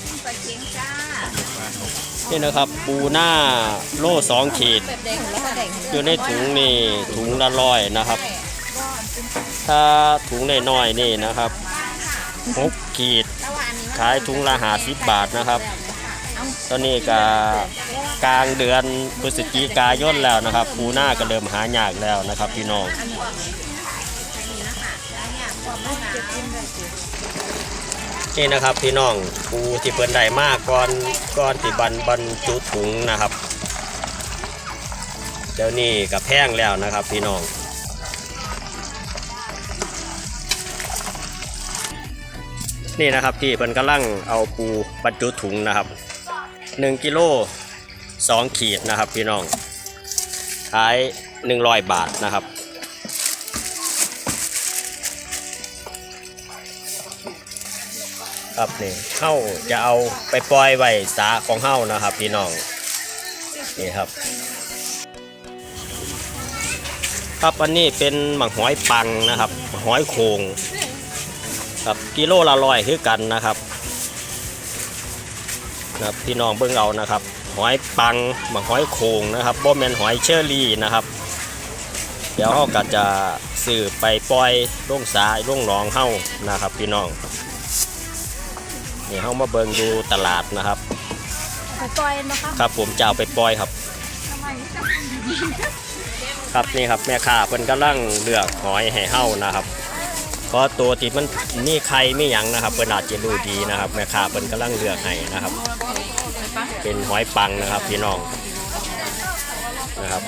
เลี้ยงจ้านี่นะครับปูหน้าโล่สองขีด แบบแดงแล้วก็แดงอยู่ในถุงนี่ถุงละร้อยนะครับ ถ้าถุงน้อยๆนี่นะครับหกขีด ขายถุงละหาสิบบาทนะครับ ตอนนี้ก็กลางเดือนพฤศจิกายนแล้วนะครับ ปูหน้าก็เริ่มหายากแล้วนะครับพี่น้องนี่นะครั นี่นะครับพี่น้องปูที่เปิ้นได้มากก่อนก่อนที่บรรบรรจุถุงนะครับ เดี๋ยวนี้ก็แพงแล้วนะครับพี่น้องนี่นะครับที่เพิ่นกำลังเอาปูบรรจุถุงนะครับ1กิโล2ขีดนะครับพี่น้องขาย100 บาทนะครับ ครับนี่เฮ้าจะเอาไปปล่อยไว้สาของเฮ้านะครับพี่น้องนี่ครับ ครับอันนี้เป็นหมักหอยปังนะครับหหอยโขงครับกิโลละร้อยคือกันนะครับนะพี่น้องเบิ่งเอานะครับ หอยปังหมักหอยโขงนะครับบ่แมนหอยเชอรี่นะครับ เดี๋ยวเฮาก็จะซื้อไปปล่อยลงสาลงหนองเฮานะครับ พี่น้อง นี่เฮามาเบิ่งดูตลาดนะครับไปปล่อยนะคะครับผมจะเอาไปปล่อยครับครับนี่ครับแม่ค้าเพิ่นกำลังเลือกหอยให้เฮานะครับเพราะตัวที่มันมีไข่มีหยังนะครับเพิ่นอาจจะรู้ดีนะครับแม่ค้าเพิ่นกำลังเลือกให้นะครับ เป็นหอยปังนะครับพี่น้องนะครับ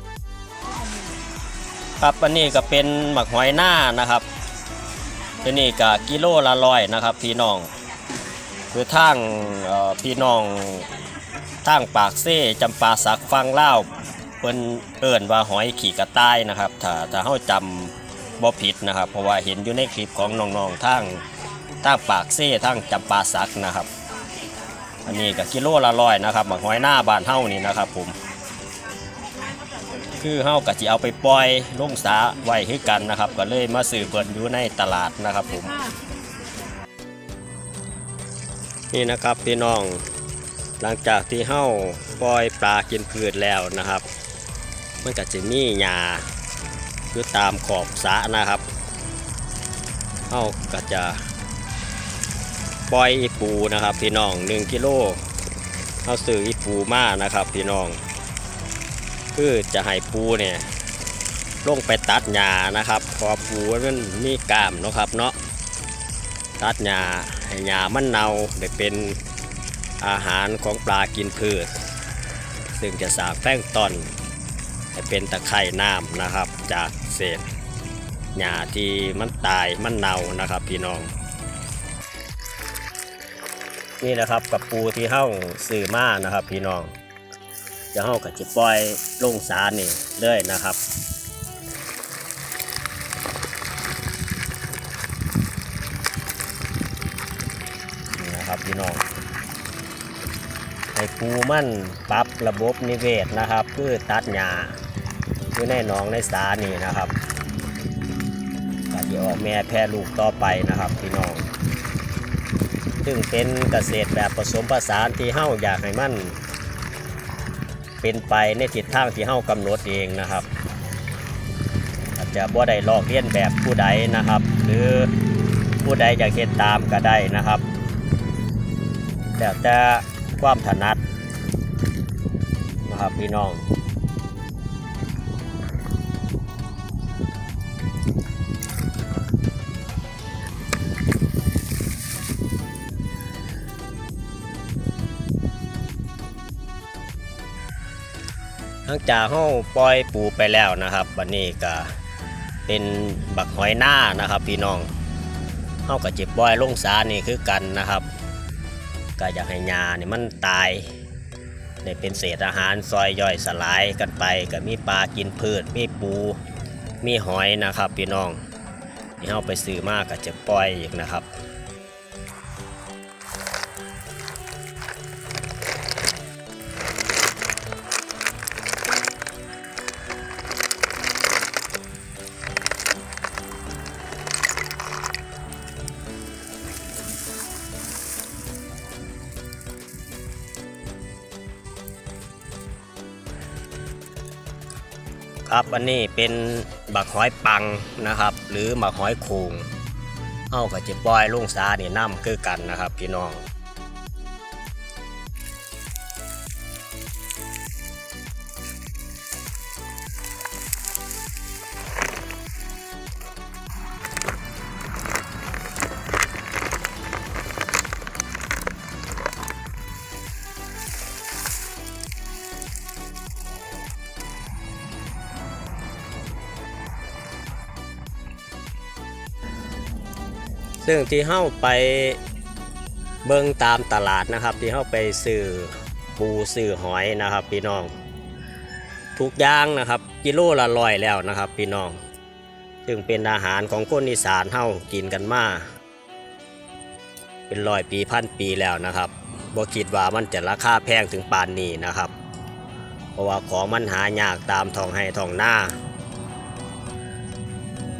ค ครับอันนี้ก็เป็นหมักหอยหน้านะครับอันนี้ก็กิโลละร้อยนะครับพี่น้องคือทางพี่น้องทางปากเซ่จำปาสักฟังเล่าเพิ่นเอิ่นว่าหอยขี่กระต่ายนะครับถ้าถ้าเฮาจำบ่ผิดนะครับ เพราะว่าเห็นอยู่ในคลิปของน้องๆทางทางปากเซ่ทางจำปาสักนะครับ อันนี้ก็กิโลละร้อยนะครับหมักหอยหน้าบ้านเฮานี่นะครับผม คือเฮาก็สิเอาไปปล่อยลงสาไว้คือกันนะครับ ก็เลยมาซื้อเพิ่นอยู่ในตลาดนะครับผม นี่นะครับพี่น้องหลังจากที่เฮ้าปล่อยปลากินพืชแล้วนะครับมันก็จะมีหญ้าคือตามขอบสระนะครับเฮ้าก็จะปล่อยอีปูนะครับ พี่น้อง1กิโลเฮาซื้ออีปูมานะครับ พี่น้อง คือจะให้ปูเนี่ยลงไปตัดหญ้านะครับเพอปูมันมีกล้ามเนาะครับเนาะตัดหญ้าให้หญ้ามันเน่าได้เป็นอาหารของปลากินพืช ซึ่งจะสร้างแป้งตอนให้เป็นตะไคร่น้ำนะครับ จากเศษหญ้าที่มันตายมันเน่านะครับพี่น้อง นี่นะครับกับปูที่เฮ้าซื้อมานะครับพี่น้อง จะเฮากับจิปล่อยลงสารนี่เลยนะครับนี่นะครับพี่น้องให้ปูมั่นปรับระบบนิเวศนะครับคือตัดหญ้าอยู่ในหนองในสานี่นะครับก็จะออกแม่แพร่ลูกต่อไปนะครับพี่น้อง ซึ่งเป็นเกษตรแบบผสมผสานที่เฮ้าอยากให้มั่น เป็นไปในทิศทางที่เฮากำหนดเองนะครับ อาจจะบ่ได้ลอกเลียนแบบผู้ใดนะครับ หรือผู้ใดอยากเห็นตามก็ได้นะครับแต่แต่ความถนัดนะครับพี่น้อง ลังจากห้าปล่อยปูไปแล้วนะครับวันนี้ก็เป็นบักหอยหน้านะครับ พี่น้องเฮาก็จะปล่อยลงสานี่คือกันนะครับก็อยากให้หญ้านี่มันตายได้เป็นเศษอาหารซอยย่อยสลายกันไปก็มีปลากินพืชมีปูมีหอยนะครับ พี่น้องที่เฮาไปซื้อมากก็จะปล่อยอีกนะครับ ครับอันนี้เป็นบักหอยปังนะครับ หรือบักหอยโขงเฮากับจะปล่อยลุงสาเนี่ยน้ำคือกันนะครับ พี่น้อง ซึ่งที่เฮ้าไปเบิ่งตามตลาดนะครับ ที่เฮ้าไปซื้อปูซื้อหอยนะครับ พี่น้อง ทุกอย่างนะครับ กิโลละร้อยแล้วนะครับ พี่น้อง ซึ่งเป็นอาหารของคนอีสานเฮ้ากินกันมาเป็นร้อยปีพันปีแล้วนะครับบ่คิดว่ามันจะราคาแพงถึงปานนี้นะครับ เพราะว่าของมันหายากตามท้องให้ท้องหน้า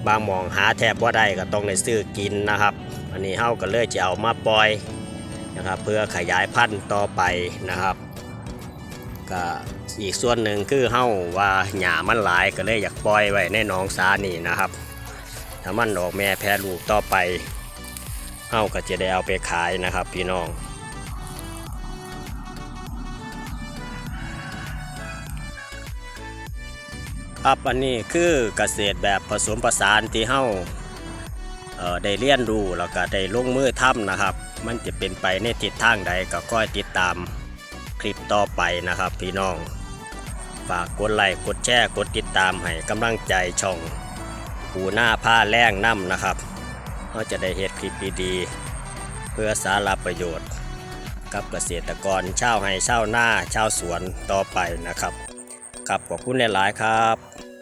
บางหมองหาแทบว่าได้ก็ต้องได้ซื้อกินนะครับ อันนี้เฮาก็เลยจะเอามาปล่อยนะครับ เพื่อขยายพันธุ์ต่อไปนะครับก็อีกส่วนหนึ่งคือเฮาว่าหญ้ามันหลายก็เลยอยากปล่อยไว้ในหนองสานี่นะครับ ถ้ามันออกแม่แพรลูกต่อไปเฮาก็จะได้เอาไปขายนะครับ พี่น้อง ครับอันนี้คือเกษตรแบบผสมผสานที่เฮาเอ่อได้เรียนรู้แล้วก็ได้ลงมือทำนะครับ มันจะเป็นไปในทิศทางใดก็ค่อยติดตามคลิปต่อไปนะครับ พี่น้อง ฝากกดไลค์กดแชร์กดติดตามให้กำลังใจช่องปูหน้าผ้าแรงน้ำนะครับเราจะได้เฮ็ดคลิปดีๆเพื่อสาระประโยชน์ กับเกษตรกรชาวไร่ชาวนาชาวสวนต่อไปนะครับ ครับขอบคุณหลาย ๆ ครับ